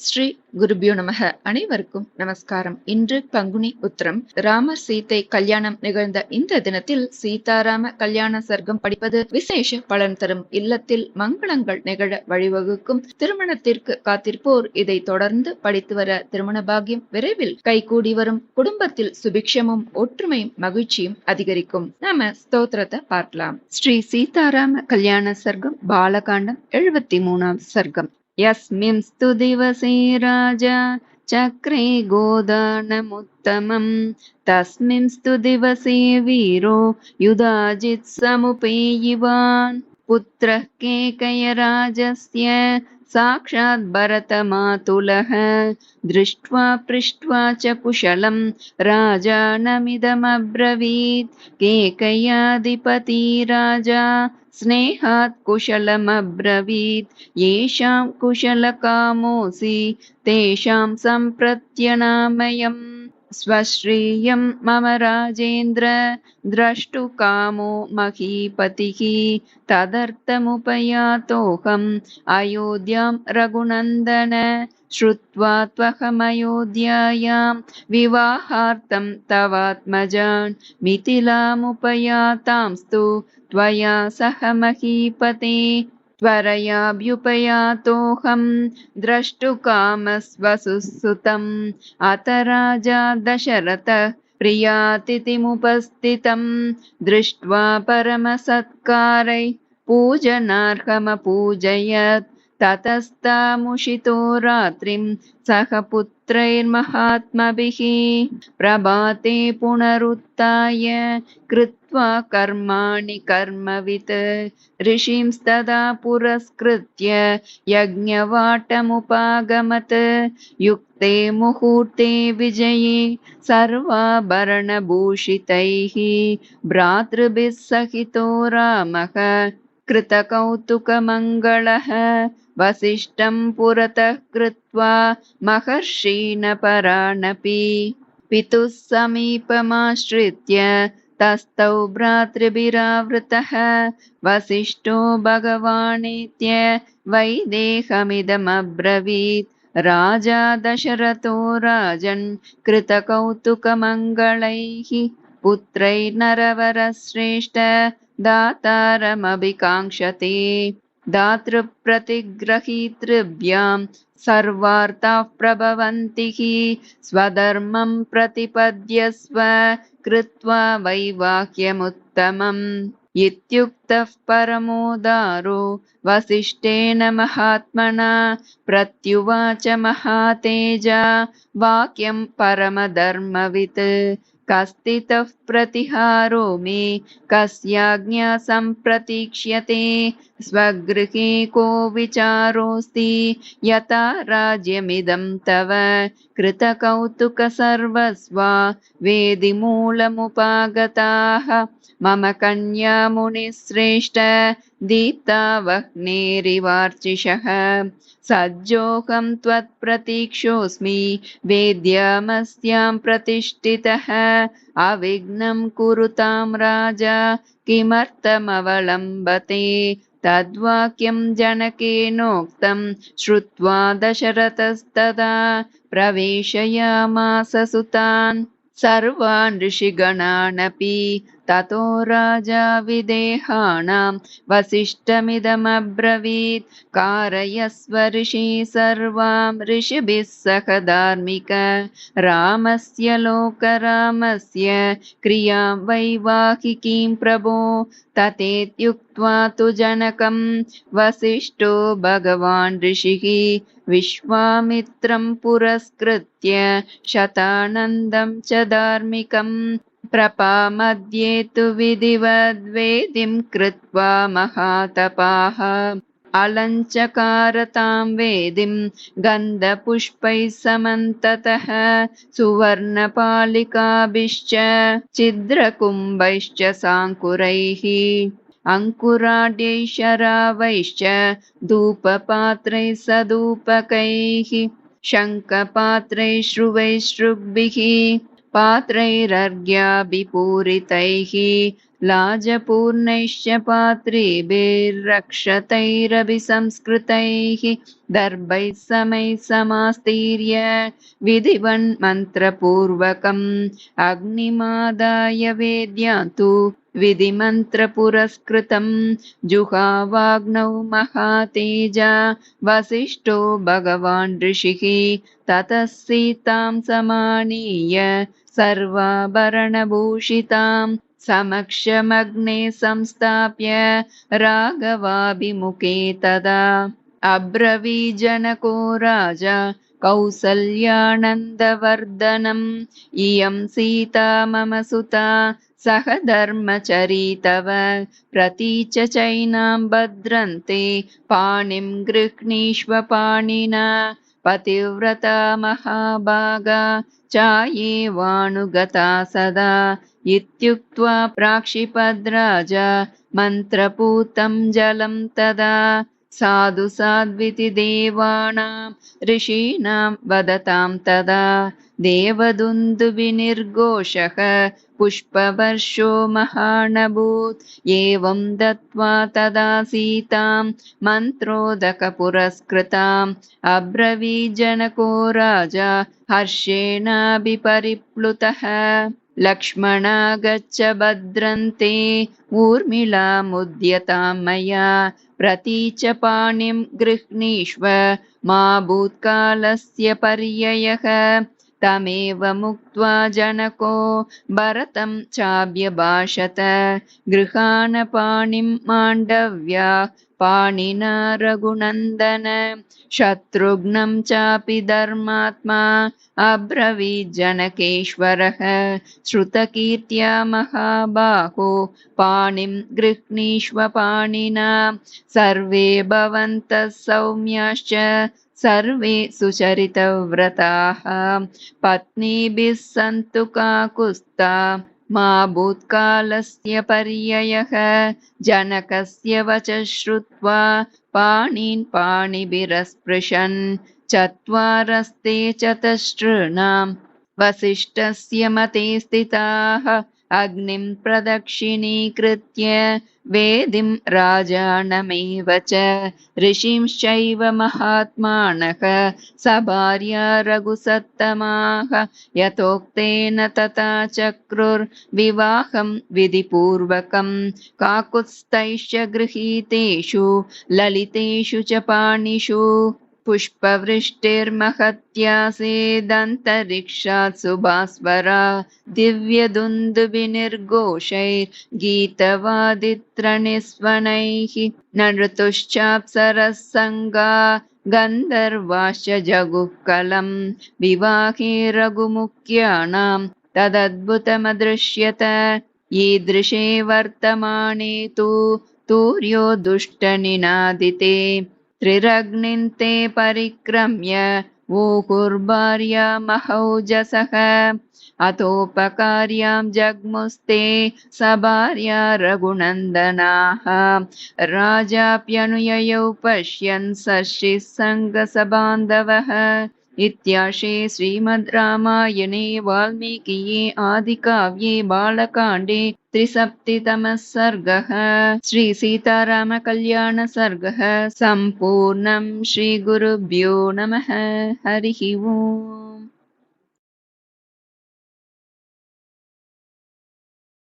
ஸ்ரீ குருபியோ நமக. அனைவருக்கும் நமஸ்காரம். இன்று பங்குனி உத்திரம். ராமர் சீதை கல்யாணம் நிகழ்ந்த இந்த தினத்தில் சீதாராம கல்யாண சர்க்கம் படிப்பது விசேஷ பலன் தரும். இல்லத்தில் மங்களங்கள் நிகழ வழிவகுக்கும். திருமணத்திற்கு காத்திருப்போர் இதை தொடர்ந்து படித்து வர திருமண பாகியம் விரைவில் கைகூடி வரும். குடும்பத்தில் சுபிக்ஷமும் ஒற்றுமையும் மகிழ்ச்சியும் அதிகரிக்கும். நாம ஸ்தோத்திரத்தை பார்க்கலாம். ஸ்ரீ சீதாராம கல்யாண சர்க்கம் பாலகாண்டம் எழுபத்தி மூணாம் சர்க்கம். यस्मिंस्तु दिवसे राजा चक्रे गोदानमुत्तमम्। तस्मिंस्तु दिवसे वीरो युधाजित्समुपेयिवान् पुत्रः केकयराजस्य साक्षात् भरतमातुलः। दृष्ट्वा पृष्ट्वा च कुशलं राजानमिदमब्रवीत् केकयाधिपती राजा स्नेहात् कुशलमब्रवीत्। येषां कुशलकामोऽसि तेषां सम्प्रत्यनामयम्। स्वश्रियं मम राजेन्द्र द्रष्टुकामो महीपतिः तदर्थमुपयातोऽहम् अयोध्यां रघुनन्दन श्रुत्वा त्वहमयोध्यायां विवाहार्थं तवात्मजान् मिथिलामुपयातांस्तु त्वया सह महीपते त्वरयाभ्युपयातोऽहं द्रष्टुकामस्वसुसुतम्। अथ राजा दशरथः प्रियातिथिमुपस्थितं दृष्ट्वा परमसत्कारै पूजनार्हमपूजयत्। ततस्तामुषितो रात्रिं सह पुत्रैर्महात्मभिः प्रभाते पुनरुत्थाय कृत्वा कर्माणि कर्मवित्। ऋषिंस्तदा पुरस्कृत्य यज्ञवाटमुपागमत्। युक्ते मुहूर्ते विजये सर्वाभरणभूषितैः भ्रातृभिः सहितो रामः। कृतकौतुकमङ्गलः वसिष्ठं पुरतः कृत्वा महर्षीणपराणपि पितुः समीपमाश्रित्य तस्थौ भ्रातृभिरावृतः। वसिष्ठो भगवानेत्य वैदेहमिदमब्रवीत् राजा दशरथो राजन् कृतकौतुकमङ्गलैः। पुत्रैर्नरवरश्रेष्ठ दातारमभिकाङ्क्षते। दातृप्रतिग्रहीतृभ्यां सर्वार्थाः प्रभवन्ति हि स्वधर्मं प्रतिपद्यस्व कृत्वा वैवाह्यमुत्तमम्। इत्युक्तः परमोदारो वसिष्ठेन महात्मना प्रत्युवाच महातेजा। वाक्यं परमधर्मवित्। कस्तितः प्रतिहारो मे कस्याज्ञा सम्प्रतीक्ष्यते। स्वगृहे को विचारोऽस्ति यथा राज्यमिदं तव। कृतकौतुकसर्वस्वा वेदिमूलमुपागताः। मम कन्या मुनिश्रेष्ठ वह्नेरिवार्चिषः। सज्जोऽहं त्वत्प्रतीक्षोऽस्मि वेद्यामस्यां प्रतिष्ठितः। अविघ्नं कुरुतां राजा किमर्थमवलम्बते? तद्वाक्यं जनकेनोक्तं श्रुत्वा दशरथस्तदा प्रवेशयामास सुतान्। सर्वान् ऋषिगणानपि ततो राजा विदेहाणां वसिष्ठमिदमब्रवीत्। कारयस्व ऋषि सर्वां ऋषिभिः सह धार्मिक रामस्य लोकरामस्य क्रियां वैवाहिकीं प्रभो तथेत्युक्त्वा तु जनकं वसिष्ठो भगवान् ऋषिः विश्वामित्रं पुरस्कृत्य शतानन्दं च धार्मिकम् प्रपामध्ये तु विधिवद्वेदिं कृत्वा महातपाः। अलञ्चकारतां वेदिं गन्धपुष्पैः समन्ततः सुवर्णपालिकाभिश्च छिद्रकुम्भैश्च साङ्कुरैः। अङ्कुराड्यैः शरावैश्च धूपपात्रैः सधूपकैः शङ्खपात्रैः श्रुवैः श्रुग्भिः पात्रैरर्घ्याभिपूरितैः लाजपूर्णैश्च पात्रेभिर्रक्षतैरभिसंस्कृतैः दर्भैः समैः समास्तीर्य विधिवन्मन्त्रपूर्वकम् अग्निमादाय वेद्यान्तु विधिमन्त्रपुरस्कृतम् जुहावाग्नौ महातेजा वसिष्ठो भगवान् ऋषिः ततः सीतां समानीय सर्वाभरणभूषिताम् समक्षमग्ने संस्थाप्य राघवाभिमुखे तदा अब्रवीजनको राजा कौसल्यानन्दवर्धनम्। इयं सीता मम सुता सह धर्मचरी तव प्रतीच चैनां भद्रन्ते पाणिं गृह्णीष्व पाणिना पतिव्रता महाभागा चायेवानुगता सदा इत्युक्त्वा प्राक्षिपद्राजा मन्त्रपूतं जलं तदा साधु साध्विति देवानां ऋषीणां वदतां तदा देवदुन्दुविनिर्घोषः पुष्पवर्षो महानभूत् एवं दत्त्वा तदा सीतां मन्त्रोदकपुरस्कृताम् अब्रवीजनको राजा हर्षेणाभिपरिप्लुतः लक्ष्मणा गच्छ भद्रन्ते ऊर्मिलामुद्यतां मया प्रतीच पाणिं गृह्णीष्व मा भूत्कालस्य पर्ययः तमेव मुक्त्वा जनको भरतं चाभ्यभाषत गृहाणपाणिं माण्डव्या पाणिना रघुनन्दन। शत्रुघ्नं चापि धर्मात्मा अब्रवीज्जनकेश्वरः श्रुतकीर्त्या महाबाहो पाणिं गृह्णीष्व पाणिना। सर्वे भवन्तः सौम्याश्च सर्वे सुचरितव्रताः। पत्नीभिः सन्तु काकुस्ता मा भूत्कालस्य पर्ययः जनकस्य वच श्रुत्वा पाणीन् पाणिभिरस्पृशन् चत्वारस्ते चतुष्टॄणाम् वसिष्ठस्य मते स्थिताः अग्निं प्रदक्षिणीकृत्य वेदिं राजानमेव च ऋषिंश्चैव महात्मानः सभार्या रघुसत्तमाः यथोक्तेन तथा चक्रुर्विवाहं विधिपूर्वकं काकुत्स्थैश्च गृहीतेषु ललितेषु च पाणिषु पुष्पवृष्टिर्महत्यासेदन्तरिक्षात् सुभास्वरा दिव्यदुन्दुभिनिर्घोषैर्गीतवादित्रनिस्वनैः न ऋतुश्चाप्सरः सङ्गा गन्धर्वाश्च जगुःकलम् विवाहे रघुमुख्याणां तदद्भुतमदृश्यत ईदृशे वर्तमाने तु तूर्यो दुष्टनिनादिते त्रिरग्निन्ते परिक्रम्य ऊहुर्भार्या महौजसः अतोपकार्यां जग्मुस्ते स भार्या रघुनन्दनाः। राजाप्यनुययौ पश्यन् सर्षिः सङ्गसबान्धवः इत्याशे श्रीमद् रामायणे वाल्मीकिये आदिकाव्ये बालकाण्डे त्रिसप्तितमः सर्गः। श्रीसीतारामकल्याणसर्गः सम्पूर्णम् श्रीगुरुभ्यो नमः। हरिः ओम्